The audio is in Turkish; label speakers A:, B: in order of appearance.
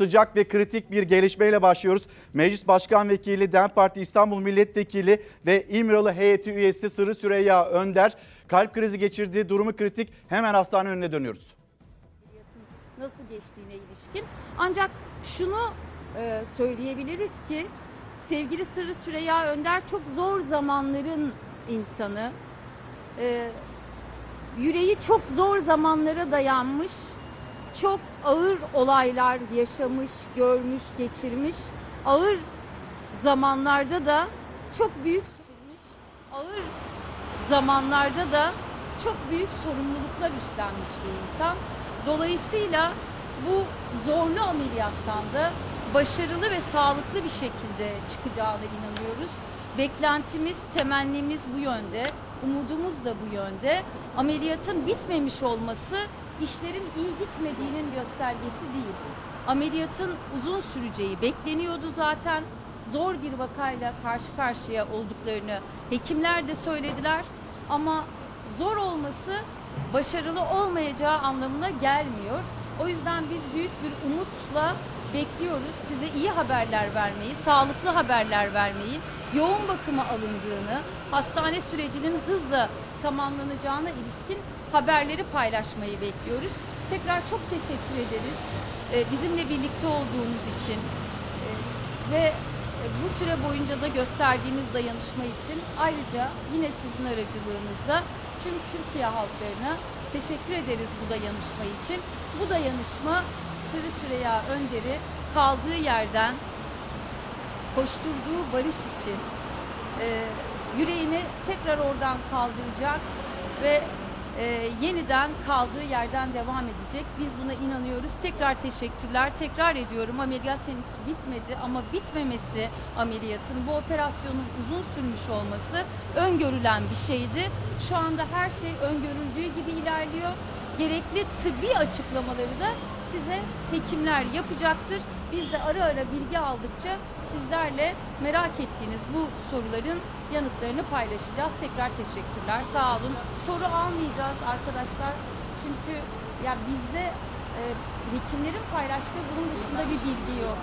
A: sıcak ve kritik bir gelişmeyle başlıyoruz. Meclis Başkan Vekili, DEM Parti İstanbul Milletvekili ve İmralı heyeti üyesi Sırrı Süreyya Önder kalp krizi geçirdiği durumu kritik. Hemen hastane önüne dönüyoruz.
B: nasıl geçtiğine ilişkin. Ancak şunu e, söyleyebiliriz ki sevgili Sırrı Süreyya Önder çok zor zamanların insanı. E, yüreği çok zor zamanlara dayanmış. Çok ağır olaylar yaşamış, görmüş, geçirmiş. Ağır zamanlarda da çok büyük geçirmiş. Ağır zamanlarda da çok büyük sorumluluklar üstlenmiş bir insan. Dolayısıyla bu zorlu ameliyattan da başarılı ve sağlıklı bir şekilde çıkacağına inanıyoruz. Beklentimiz, temennimiz bu yönde, umudumuz da bu yönde. Ameliyatın bitmemiş olması işlerin iyi gitmediğinin göstergesi değil. Ameliyatın uzun süreceği bekleniyordu zaten. Zor bir vakayla karşı karşıya olduklarını hekimler de söylediler. Ama zor olması başarılı olmayacağı anlamına gelmiyor. O yüzden biz büyük bir umutla bekliyoruz. Size iyi haberler vermeyi, sağlıklı haberler vermeyi, yoğun bakıma alındığını, hastane sürecinin hızla tamamlanacağına ilişkin haberleri paylaşmayı bekliyoruz. Tekrar çok teşekkür ederiz e, bizimle birlikte olduğunuz için E, ve e, bu süre boyunca da gösterdiğiniz dayanışma için ayrıca yine sizin aracılığınızda tüm Türkiye halklarına teşekkür ederiz bu dayanışma için. Bu dayanışma Sırrı Süreyya Önder'i kaldığı yerden koşturduğu barış için e, yüreğini tekrar oradan kaldıracak ve e, yeniden kaldığı yerden devam edecek. Biz buna inanıyoruz. Tekrar teşekkürler. Tekrar ediyorum ameliyat senin bitmedi ama bitmemesi ameliyatın bu operasyonun uzun sürmüş olması öngörülen bir şeydi. Şu anda her şey öngörüldüğü gibi ilerliyor. Gerekli tıbbi açıklamaları da size hekimler yapacaktır. Biz de ara ara bilgi aldıkça sizlerle merak ettiğiniz bu soruların yanıtlarını paylaşacağız. Tekrar teşekkürler. Sağ olun. Soru almayacağız arkadaşlar. Çünkü ya bizde e, hekimlerin paylaştığı bunun dışında bir bilgi yok.